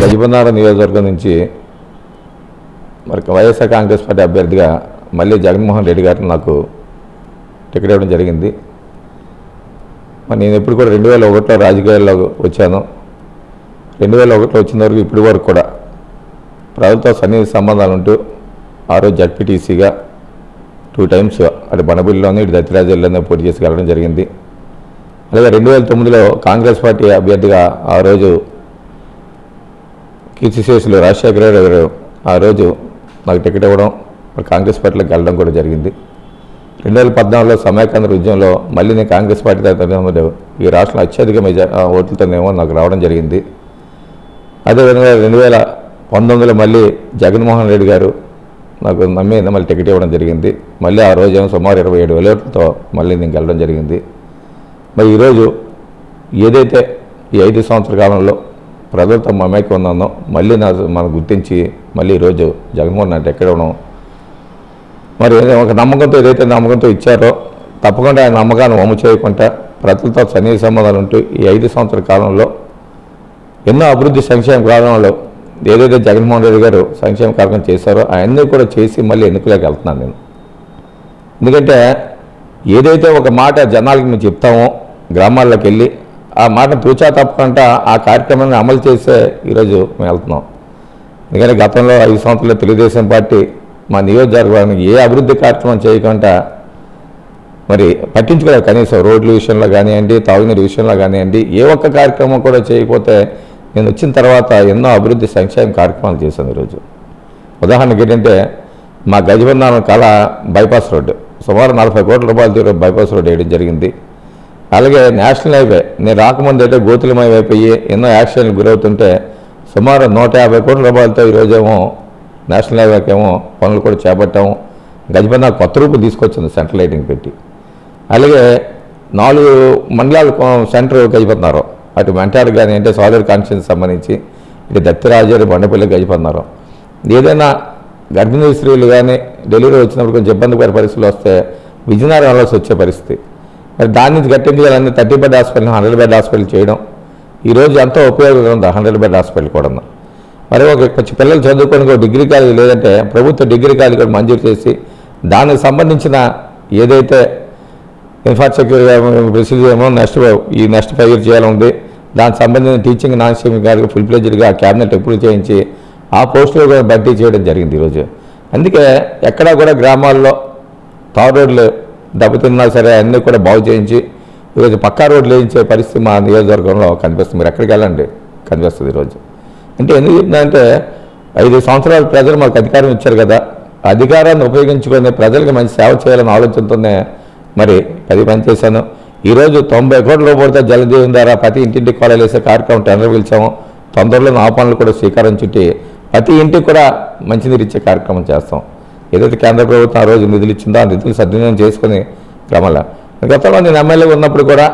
గజపన్నారం నియోజకవర్గం నుంచి మరి వైఎస్ఆర్ కాంగ్రెస్ పార్టీ అభ్యర్థిగా మళ్ళీ జగన్మోహన్ రెడ్డి గారు నాకు టికెట్ ఇవ్వడం జరిగింది. మరి నేను ఎప్పుడు కూడా రెండు వేల ఒకటిలో రాజకీయాల్లో వచ్చాను. రెండు వేల ఒకటిలో వచ్చిన వరకు ఇప్పటి వరకు కూడా ప్రజలతో సన్నిహిత సంబంధాలు ఉంటూ ఆ రోజు జడ్పీటీసీగా టూ టైమ్స్ అటు బనబిల్లిలోనే ఇటు దత్తిరాజుల్లోనే పోటీ చేసి వెళ్ళడం జరిగింది. అలాగే రెండు వేల తొమ్మిదిలో కాంగ్రెస్ పార్టీ అభ్యర్థిగా ఆ రోజు కీర్తిశేషులు రాజశేఖర గారు ఆ రోజు నాకు టికెట్ ఇవ్వడం మరి కాంగ్రెస్ పార్టీలోకి వెళ్ళడం కూడా జరిగింది. రెండు వేల పద్నాలుగులో సమైకాంధ్ర ఉద్యమంలో మళ్ళీ నేను కాంగ్రెస్ పార్టీ తరఫున ఈ రాష్ట్రంలో అత్యధిక మెజా ఓట్లతోనేమో నాకు రావడం జరిగింది. అదేవిధంగా రెండు వేల పంతొమ్మిదిలో మళ్ళీ జగన్మోహన్ రెడ్డి గారు నాకు నమ్మి మళ్ళీ టికెట్ ఇవ్వడం జరిగింది. మళ్ళీ ఆ రోజు ఏమో సుమారు ఇరవై ఏడు వేల ఓట్లతో మళ్ళీ నేను గెలవడం జరిగింది. మరి ఈరోజు ఏదైతే ఈ ఐదు సంవత్సర కాలంలో ప్రజలతో మమేకం ఉన్నానో మళ్ళీ నా మనం గుర్తించి మళ్ళీ ఈరోజు జగన్మోహన్ రెడ్డి ఉన్నాం మరి ఒక నమ్మకంతో ఏదైతే నమ్మకంతో ఇచ్చారో తప్పకుండా ఆ నమ్మకాన్ని వమ్ము చేయకుండా ప్రజలతో సన్నిహిత సంబంధాలు ఉంటూ ఈ ఐదు సంవత్సరాల కాలంలో ఎన్నో అభివృద్ధి సంక్షేమ కాలంలో ఏదైతే జగన్మోహన్ రెడ్డి గారు సంక్షేమ కార్యక్రమం చేశారో అవన్నీ కూడా చేసి మళ్ళీ ఎన్నికలోకి వెళ్తున్నాను నేను. ఎందుకంటే ఏదైతే ఒక మాట జనాలకి మేము చెప్తామో గ్రామాల్లోకి వెళ్ళి ఆ మాటను తూచా తప్పకుండా ఆ కార్యక్రమాన్ని అమలు చేసే ఈరోజు మేము వెళ్తున్నాం. ఎందుకంటే గతంలో ఐదు సంవత్సరాలు తెలుగుదేశం పార్టీ మా నియోజకవర్గానికి ఏ అభివృద్ధి కార్యక్రమం చేయకుండా మరి పట్టించుకోలేదు. కనీసం రోడ్ల విషయంలో కానివ్వండి తాగునీరు విషయంలో కానివ్వండి ఏ ఒక్క కార్యక్రమం కూడా చేయకపోతే నేను వచ్చిన తర్వాత ఎన్నో అభివృద్ధి సంక్షేమ కార్యక్రమాలు చేశాను ఈరోజు. ఉదాహరణకి ఏంటంటే మా గజబంధానం కళ బైపాస్ రోడ్డు. సుమారు నలభై కోట్ల రూపాయలు బైపాస్ రోడ్డు వేయడం జరిగింది. అలాగే నేషనల్ హైవే నేను రాకముందు అయితే గోతులమై అయిపోయి ఎన్నో యాక్సిడెంట్లు గురవుతుంటే సుమారు నూట యాభై కోట్ల రూపాయలతో ఈరోజేమో నేషనల్ హైవేకి ఏమో పనులు కూడా చేపట్టాము. గజబంద కొత్త రూపు తీసుకొచ్చింది సెంట్రల్ లైటింగ్ పెట్టి. అలాగే నాలుగు మండలాలు సెంటర్ గజపన్నారు అటు మెంటార్ కానీ అంటే సాలిడ్ కాన్షియన్స్ సంబంధించి ఇటు దత్తిరాజు బండపల్లి గజపన్నారు ఏదైనా గర్భిణీ స్త్రీలు కానీ డెలివరీ వచ్చినప్పుడు కొంచెం ఇబ్బందికర పరిస్థితులు వస్తే విజయనగరం వెళ్ళాల్సి వచ్చే పరిస్థితి. మరి దాన్ని గట్టించాలని thirty bed hospital hundred bed hospital చేయడం. ఈరోజు ఎంతో ఉపయోగంగా ఉంది హండ్రెడ్ బెడ్ హాస్పిటల్ కూడా మరి ఒక కొంచెం పిల్లలు చదువుకొని ఒక డిగ్రీ కాలేజ్ లేదంటే ప్రభుత్వ డిగ్రీ కాలేజ్ కూడా మంజూరు చేసి దానికి సంబంధించిన ఏదైతే ఇన్ఫ్రాస్ట్రక్చర్ ప్రొసీజర్ ఏమో నెక్స్ట్ ఈ నెక్స్ట్ ఫైవ్ ఇయర్ చేయాలంది దానికి సంబంధించిన టీచింగ్ నాన్ స్టీమింగ్ గారికి ఫుల్ ప్లేజ్డ్గా క్యాబినెట్ ఎప్పుడు చేయించి ఆ పోస్టులు కూడా భర్తీ చేయడం జరిగింది ఈరోజు అందుకే ఎక్కడా కూడా గ్రామాల్లో తార్ రోడ్లు దెబ్బతిన్నా సరే అన్నీ కూడా బాగు చేయించి ఈరోజు పక్కా రోడ్లు వేయించే పరిస్థితి మా నియోజకవర్గంలో కనిపిస్తుంది. మీరు ఎక్కడికి వెళ్ళండి. కనిపిస్తుంది ఈరోజు. అంటే ఎందుకు చెప్తున్నానంటే ఐదు సంవత్సరాలు ప్రజలు మాకు అధికారం ఇచ్చారు కదా. అధికారాన్ని ఉపయోగించుకొని ప్రజలకు మంచి సేవ చేయాలని ఆలోచనతోనే మరి పది పని చేశాను. ఈరోజు తొంభై కోట్ల రూపాయలతో జలజీవన్ ద్వారా ప్రతి ఇంటింటికి కాలేజ్ వేసే కార్యక్రమం టెండర్ పిలిచాము. తొందరలో నా పనులు కూడా స్వీకారం చుట్టి ప్రతి ఇంటికి కూడా మంచినీరు ఇచ్చే కార్యక్రమం చేస్తాం. ఏదైతే కేంద్ర ప్రభుత్వం ఆ రోజు నిధులు ఇచ్చిందో ఆ నిధులు సద్వినియోగం చేసుకుని క్రమంలో గతంలో నేను ఎమ్మెల్యే ఉన్నప్పుడు కూడా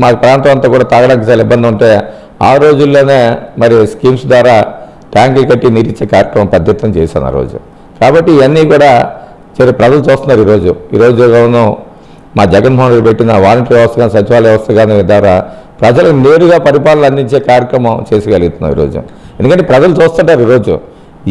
మా ప్రాంతం అంతా కూడా తాగడానికి చాలా ఇబ్బంది ఉంటే ఆ రోజుల్లోనే మరి స్కీమ్స్ ద్వారా ట్యాంకులు కట్టి నీరిచ్చే కార్యక్రమం పద్ధతిని చేశాను ఆ రోజు. కాబట్టి ఇవన్నీ కూడా సరే ప్రజలు చూస్తున్నారు ఈరోజు. ఈరోజు గౌరవం మా జగన్మోహన్ రెడ్డి పెట్టిన వాలంటీర్ వ్యవస్థ కానీ సచివాలయ వ్యవస్థ కానీ ద్వారా ప్రజలకు నేరుగా పరిపాలన అందించే కార్యక్రమం చేసగలుగుతున్నాం ఈరోజు. ఎందుకంటే ప్రజలు చూస్తుంటారు ఈరోజు.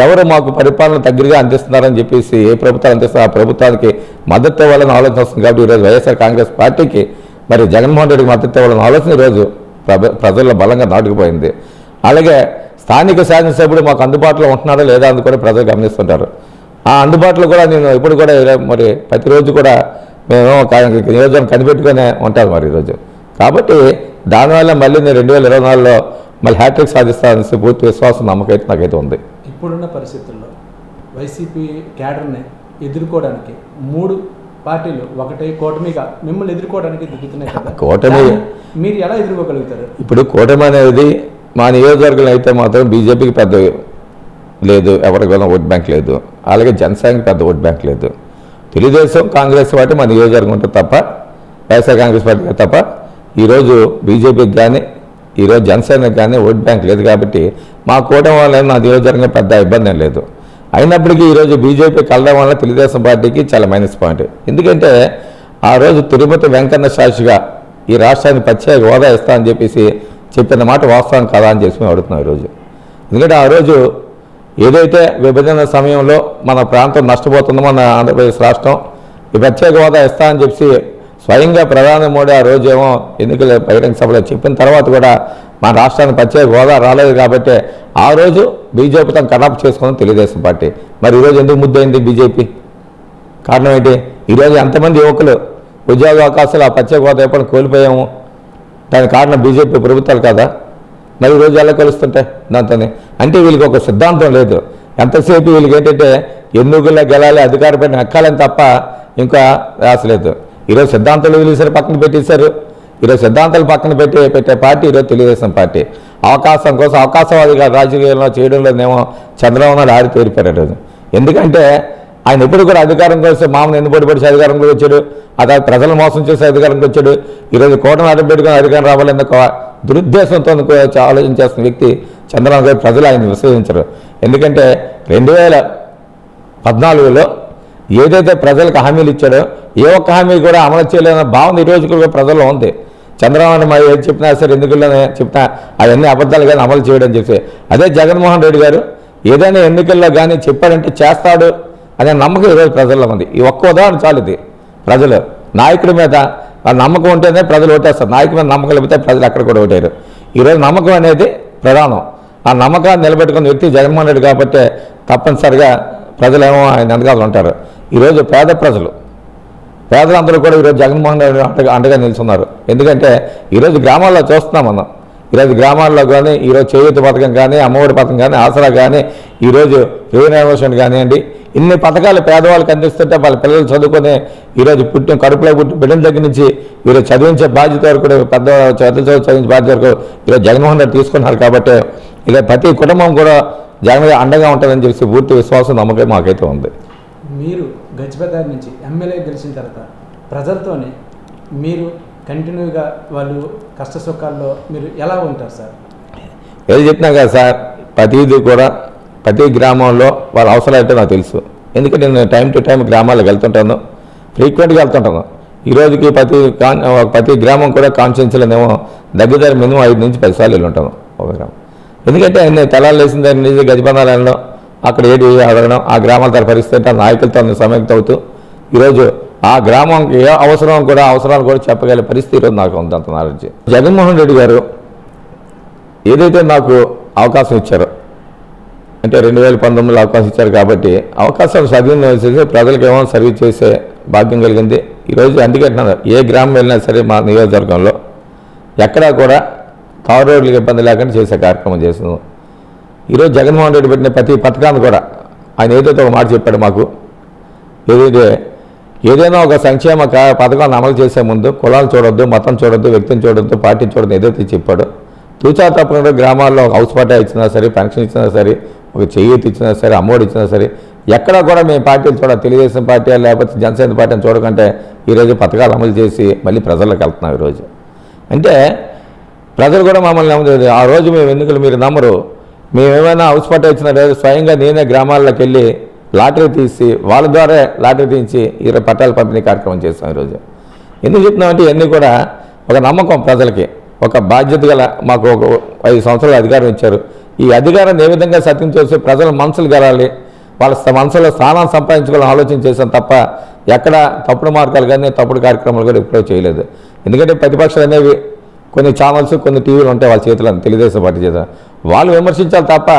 ఎవరు మాకు పరిపాలన దగ్గరగా అందిస్తున్నారని చెప్పేసి ఏ ప్రభుత్వం అందిస్తారో ఆ ప్రభుత్వానికి మద్దతు ఇవ్వాలని ఆలోచన వస్తుంది కాబట్టి ఈరోజు వైఎస్ఆర్ కాంగ్రెస్ పార్టీకి మరి జగన్మోహన్ రెడ్డికి మద్దతు ఇవ్వాలని ఆలోచన ఈరోజు ప్రజల్లో బలంగా నాటుకుపోయింది. అలాగే స్థానిక శాసనసభ్యుడు మాకు అందుబాటులో ఉంటున్నాడో లేదా అని కూడా ప్రజలు గమనిస్తుంటారు. ఆ అందుబాటులో కూడా నేను ఇప్పుడు కూడా మరి ప్రతిరోజు కూడా మేము నియోజకవర్గం కనిపెట్టుకునే ఉంటాను మరి ఈరోజు. కాబట్టి దానివల్ల మళ్ళీ నేను రెండు వేల ఇరవై నాలుగులో మళ్ళీ హ్యాట్రిక్ సాధిస్తానని పూర్తి విశ్వాసం నమ్మకైతే నాకైతే ఉంది. ఇప్పుడున్న పరిస్థితుల్లో వైసీపీ క్యాడర్ని ఎదుర్కోవడానికి మూడు పార్టీలు ఒకటే కూటమిగా మిమ్మల్ని ఎదుర్కోవడానికి దిగుతున్నాయి కదా. కూటమి- మీరు ఎలా ఎదుర్కోగలుగుతారు? ఇప్పుడు కూటమి అనేది మా నియోజకవర్గంలో అయితే మాత్రం బీజేపీకి పెద్ద లేదు ఎవరికి కూడా ఓట్ బ్యాంక్ లేదు. అలాగే జనసేనకి పెద్ద ఓట్ బ్యాంక్ లేదు. తెలుగుదేశం కాంగ్రెస్ పార్టీ మా నియోజకవర్గం ఉంటుంది తప్ప వైఎస్ఆర్ కాంగ్రెస్ పార్టీకి తప్ప ఈరోజు బీజేపీకి కానీ ఈరోజు జనసేనకి కానీ ఓట్ బ్యాంక్ లేదు కాబట్టి మా కూటమి వల్ల నా నియోజకవర్గం పెద్ద ఇబ్బంది ఏం లేదు. అయినప్పటికీ ఈరోజు బీజేపీ కలడం వల్ల తెలుగుదేశం పార్టీకి చాలా మైనస్ పాయింట్. ఎందుకంటే ఆ రోజు తిరుపతి వెంకన్న సాక్షిగా ఈ రాష్ట్రానికి ప్రత్యేక హోదా ఇస్తా అని చెప్పేసి చెప్పిన మాట వాస్తవం కదా అని చెప్పి మేము అడుగుతున్నాం ఈరోజు ఎందుకంటే ఆ రోజు ఏదైతే విభజన సమయంలో మన ప్రాంతం నష్టపోతుందో మన ఆంధ్రప్రదేశ్ రాష్ట్రం ఈ ప్రత్యేక హోదా ఇస్తా అని చెప్పి స్వయంగా ప్రధాని మోడీ ఆ రోజు ఏమో ఎన్నికల బహిరంగ సభలో చెప్పిన తర్వాత కూడా మన రాష్ట్రానికి ప్రత్యేక హోదా రాలేదు కాబట్టి ఆ రోజు బీజేపీ తను కటాప్ చేసుకుంది తెలుగుదేశం పార్టీ. మరి ఈరోజు ఎందుకు ముద్దయింది బీజేపీ? కారణం ఏంటి? ఈరోజు ఎంతమంది యువకులు ఉద్యోగ అవకాశాలు ఆ ప్రత్యేక హోదా ఎప్పుడు కోల్పోయాము? దానికి కారణం బీజేపీ ప్రభుత్వాలు కదా? మరి ఈరోజు ఎలా కలుస్తుంటాయి దాంతో అంటే వీళ్ళకి ఒక సిద్ధాంతం లేదు. ఎంతసేపు వీళ్ళకి ఏంటంటే ఎన్నికల్లో గెలాలి అధికార పైన ఎక్కాలని తప్ప ఇంకా రాసలేదు. ఈరోజు సిద్ధాంతాలు వదిలేసారు పక్కన పెట్టేశారు. ఈరోజు సిద్ధాంతాలు పక్కన పెట్టి పెట్టే పార్టీ ఈరోజు తెలుగుదేశం పార్టీ. అవకాశం కోసం అవకాశవాదిగా రాజకీయాల్లో చేయడంలోనేమో చంద్రబాబు నాయుడు ఆరి తేరిపోయారు ఈరోజు ఎందుకంటే ఆయన ఎప్పుడు కూడా అధికారం కోసం మామూలు ఎన్నుబడి పడిచి అధికారంలోకి వచ్చాడు. అదే ప్రజలు మోసం చేసే అధికారంకి వచ్చాడు. ఈరోజు కోటను అడ్డం పెట్టుకుని అధికారం రావాలన్న దురుద్దేశంతో ఆలోచన చేస్తున్న వ్యక్తి చంద్రబాబు గారు ప్రజలు ఆయన విశ్వసించరు. ఎందుకంటే రెండు వేల పద్నాలుగులో ఏదైతే ప్రజలకు హామీలు ఇచ్చాడో ఏ ఒక్క హామీ కూడా అమలు చేయలేదన్న భావన ఈ రోజు కూడా ప్రజల్లో ఉంది. చంద్రబాబు మరి ఏది చెప్పినా సరే ఎన్నికల్లోనే చెప్తా అవన్నీ అబద్ధాలు కానీ అమలు చేయడం చెప్పి అదే జగన్మోహన్ రెడ్డి గారు ఏదైనా ఎన్నికల్లో కానీ చెప్పాడంటే చేస్తాడు అనే నమ్మకం ఈరోజు ప్రజల్లో ఉంది. ఈ ఒక్క ఉదాహరణ చాలు ఇది. ప్రజలు నాయకుడి మీద ఆ నమ్మకం ఉంటేనే ప్రజలు ఓటేస్తారు. నాయకుడి మీద నమ్మకం లేకపోతే ప్రజలు అక్కడ కూడా ఓటారు ఈరోజు నమ్మకం అనేది ప్రధానం. ఆ నమ్మకాన్ని నిలబెట్టుకున్న వ్యక్తి జగన్మోహన్ రెడ్డి కాబట్టి తప్పనిసరిగా ప్రజలేమో ఆయన వెనకాల ఉంటారు. ఈరోజు పేద ప్రజలు పేదలందరూ కూడా ఈరోజు జగన్మోహన్ రెడ్డి అండగా అండగా నిలుచున్నారు ఎందుకంటే ఈరోజు గ్రామాల్లో చూస్తున్నాం మనం. ఈరోజు గ్రామాల్లో కానీ ఈరోజు చేయూత పథకం కానీ అమ్మఒడి పథకం కానీ ఆసరా కానీ ఈరోజు రివెన్యూషన్ కానివ్వండి ఇన్ని పథకాలు పేదవాళ్ళకి అందిస్తుంటే వాళ్ళ పిల్లలు చదువుకునే ఈరోజు పుట్టిన కడుపులో పుట్టిన బిడ్డల దగ్గర నుంచి ఈరోజు చదివించే బాధ్యత వరకు కూడా పెద్ద చదువు చదువు చదివించే బాధ్యత వరకు ఈరోజు జగన్మోహన్ రెడ్డి తీసుకున్నారు కాబట్టి ఇక ప్రతి కుటుంబం కూడా జగన్ అండగా ఉంటుందని చెప్పి పూర్తి విశ్వాసం నమ్మకం మాకైతే ఉంది. మీరు గజపతి నుంచి ఎమ్మెల్యే గెలిచిన తర్వాత ప్రజలతోనే మీరు కంటిన్యూగా వాళ్ళు కష్ట సుఖాల్లో మీరు ఎలా ఉంటారు సార్? ఏది చెప్పినా కదా సార్ ప్రతిదీ కూడా ప్రతి గ్రామంలో వాళ్ళ అవసరం అయితే నాకు తెలుసు. ఎందుకంటే నేను టైం టు టైం గ్రామాలకు వెళ్తుంటాను ఫ్రీక్వెంట్గా వెళ్తుంటాను. ఈ రోజుకి ప్రతి కాన్ ప్రతి గ్రామం కూడా కాన్స్టిట్యున్సీలోనేమో దగ్గర దగ్గర మినిమం ఐదు నుంచి పది సార్లు వెళ్ళి ఉంటాను ఒక గ్రామం. ఎందుకంటే నేను తలాలు వేసిన దగ్గర నుంచి గజబంధాలు వెళ్ళడం అక్కడ ఏది అడగడం ఆ గ్రామాల తర పరిస్థితి నాయకులతో సమయంతో అవుతూ ఈరోజు ఆ గ్రామంకి ఏ అవసరం కూడా అవసరాలు కూడా చెప్పగలిగే పరిస్థితి ఈరోజు నాకు ఉంది అంత నాలెడ్జ్. జగన్మోహన్ రెడ్డి గారు ఏదైతే నాకు అవకాశం ఇచ్చారో అంటే రెండు వేల పంతొమ్మిదిలో అవకాశం ఇచ్చారు కాబట్టి అవకాశం సద్వినియోగం చేసి ప్రజలకు ఏమో సర్వీస్ చేసే భాగ్యం కలిగింది. ఈరోజు అందుకే ఏ గ్రామం వెళ్ళినా సరే మా నియోజకవర్గంలో ఎక్కడా కూడా తారు రోడ్లకు ఇబ్బంది లేకుండా చేసే కార్యక్రమం చేస్తున్నాం. ఈరోజు జగన్మోహన్ రెడ్డి పెట్టిన ప్రతి పథకాన్ని కూడా ఆయన ఏదైతే ఒక మాట చెప్పాడు మాకు ఏదైతే ఏదైనా ఒక సంక్షేమ పథకాన్ని అమలు చేసే ముందు కులాలు చూడొద్దు మతం చూడొద్దు వ్యక్తిని చూడొద్దు పార్టీని చూడొద్దు ఏదైతే చెప్పాడో తూచా తప్పకుండా గ్రామాల్లో హౌస్ పట్టా ఇచ్చినా సరే పెన్షన్ ఇచ్చినా సరే ఒక చేయూతి ఇచ్చినా సరే అమ్మఒడి ఇచ్చినా సరే ఎక్కడ కూడా మేము పార్టీలు చూడ తెలుగుదేశం పార్టీ లేకపోతే జనసేన పార్టీని చూడకంటే ఈరోజు పథకాలు అమలు చేసి మళ్ళీ ప్రజల్లోకి వెళ్తున్నాం ఈరోజు. అంటే ప్రజలు కూడా మమ్మల్ని నమ్మలేదు ఆ రోజు మేము ఎన్నికలు మీరు నమ్మరు. మేము ఏమైనా హౌస్ పట్ట ఇచ్చిన లేదా స్వయంగా నేనే గ్రామాల్లోకి వెళ్ళి లాటరీ తీసి వాళ్ళ ద్వారా లాటరీ తీసి ఇరవై పట్టాలు పంపిణీ కార్యక్రమం చేస్తాం ఈరోజు. ఎందుకు చెప్తున్నామంటే ఇవన్నీ కూడా ఒక నమ్మకం ప్రజలకి. ఒక బాధ్యత గల మాకు ఒక ఐదు సంవత్సరాలు అధికారం ఇచ్చారు. ఈ అధికారాన్ని ఏ విధంగా సత్యం చేసి ప్రజల మనసులు గెలాలి వాళ్ళ మనసులో స్థానాన్ని సంపాదించుకోవాలని ఆలోచన చేశాం తప్ప ఎక్కడ తప్పుడు మార్గాలు కానీ తప్పుడు కార్యక్రమాలు కూడా ఎప్పుడూ చేయలేదు. ఎందుకంటే ప్రతిపక్షాలు అనేవి కొన్ని ఛానల్స్ కొన్ని టీవీలు ఉంటాయి వాళ్ళ చేతిలో తెలుగుదేశం పార్టీ చేత. వాళ్ళు విమర్శించాలి తప్ప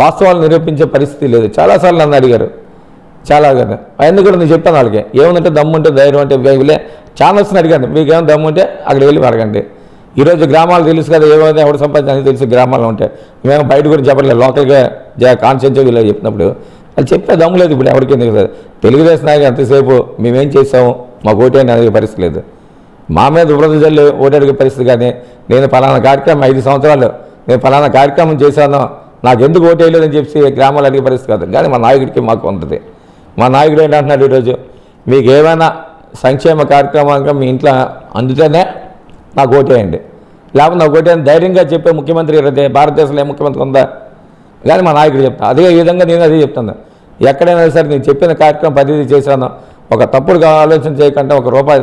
వాస్తవాలు నిరూపించే పరిస్థితి లేదు. చాలాసార్లు నన్ను అడిగారు. చాలా అడిగారు అవన్నీ కూడా నేను చెప్పాను వాళ్ళకి? ఏముందంటే దమ్ముంటే ధైర్యం అంటే వీళ్ళే ఛానల్స్ని అడిగాను. దమ్ము దమ్ముంటే అక్కడ వెళ్ళి అడగండి. ఈరోజు గ్రామాలు తెలుసు కదా ఏమైనా ఎవరు సంపాదించాలని తెలుసు గ్రామాల్లో ఉంటే. మేము బయట కూడా చెప్పలేదు లోకల్గా కాన్షియన్స్ వీళ్ళు చెప్పినప్పుడు అది చెప్పే దమ్ము లేదు ఇప్పుడు ఎవరికి ఎందుకు లేదు. తెలుగుదేశం నాయకులు ఎంతసేపు మేమేం చేసాము మాకు ఓటేని అడిగే పరిస్థితి లేదు. మా మీద వృద్ధ జల్లు ఓటడిగే పరిస్థితి కానీ నేను పలానా కార్యక్రమం ఐదు సంవత్సరాలు నేను ఫలానా కార్యక్రమం చేశాను నాకు ఎందుకు ఓటేయలేదని చెప్పి గ్రామాలు అడిగే పరిస్థితి కాదు. కానీ మా నాయకుడికి మాకు ఉంటుంది. మా నాయకుడు ఏంటంటున్నాడు ఈరోజు? మీకు ఏమైనా సంక్షేమ కార్యక్రమంగా మీ ఇంట్లో అందుతేనే నాకు ఓటేయండి లేకపోతే నాకు ఓటేయని ధైర్యంగా చెప్పే ముఖ్యమంత్రి భారతదేశంలో ఏ ముఖ్యమంత్రి ఉందా? కానీ మా నాయకుడు చెప్తాను అదే విధంగా నేను అదే చెప్తాను. ఎక్కడైనా సరే నేను చెప్పిన కార్యక్రమం పద్ధతి చేశాను ఒక తప్పుడు ఆలోచన చేయకుండా ఒక రూపాయి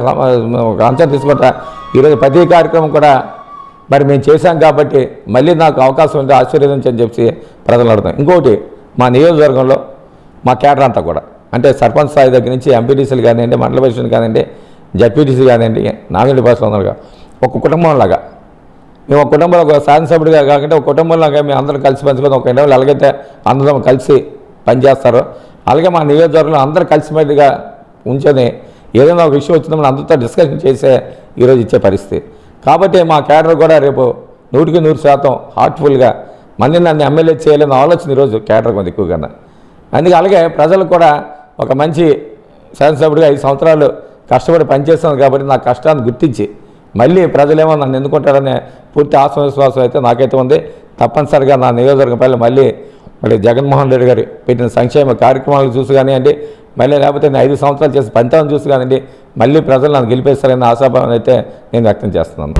ఒక అంచనా తీసుకుంటా ఈరోజు ప్రతి కార్యక్రమం కూడా మరి మేము చేశాం కాబట్టి మళ్ళీ నాకు అవకాశం ఉంటే ఆశీర్వదించని చెప్పి ప్రజలు అడుగుతాం ఇంకోటి మా నియోజకవర్గంలో మా కేటర్ అంతా కూడా అంటే సర్పంచ్ స్థాయి దగ్గర నుంచి ఎంపీటీసీలు కానివ్వండి మండల పరిషత్ కానివ్వండి జడ్పీటీసీ కానివ్వండి నామినేట్ భాషలు ఒక కుటుంబంలాగా. మేము ఒక కుటుంబంలో ఒక శాసనసభ్యుడిగా కాకుండా ఒక కుటుంబంలాగా మేము అందరం కలిసి పంచుకొని ఒక ఇంట్లో ఎలాగైతే అందరం కలిసి పనిచేస్తారో. అలాగే మా నియోజకవర్గంలో అందరూ కలిసిమెలిగా ఉంచని ఏదైనా ఒక విషయం వచ్చిందో మనం అందరితో డిస్కషన్ చేసే ఈరోజు ఇచ్చే పరిస్థితి. కాబట్టి మా కేడర్ కూడా రేపు నూటికి నూరు శాతం హార్ట్ఫుల్గా మళ్ళీ నన్ను ఎమ్మెల్యే చేయాలని ఆలోచన ఈరోజు కేడర్ కొంత ఎక్కువగా అందుకే అలాగే ప్రజలు కూడా ఒక మంచి శాసనసభ్యుడిగా ఐదు సంవత్సరాలు కష్టపడి పనిచేస్తాను కాబట్టి నా కష్టాన్ని గుర్తించి మళ్ళీ ప్రజలేమో నన్ను ఎన్నుకుంటారనే పూర్తి ఆత్మవిశ్వాసం అయితే నాకైతే ఉంది. తప్పనిసరిగా నా నియోజకవర్గంపై మళ్ళీ మళ్ళీ జగన్మోహన్ రెడ్డి గారు పెట్టిన సంక్షేమ కార్యక్రమాలు చూసి కానివ్వండి మళ్ళీ లేకపోతే నేను ఐదు సంవత్సరాలు చేసి పంచాలను చూసి కానండి మళ్ళీ ప్రజలు నన్ను గెలిపేస్తారనే ఆశాభావం అయితే నేను వ్యక్తం చేస్తున్నాను.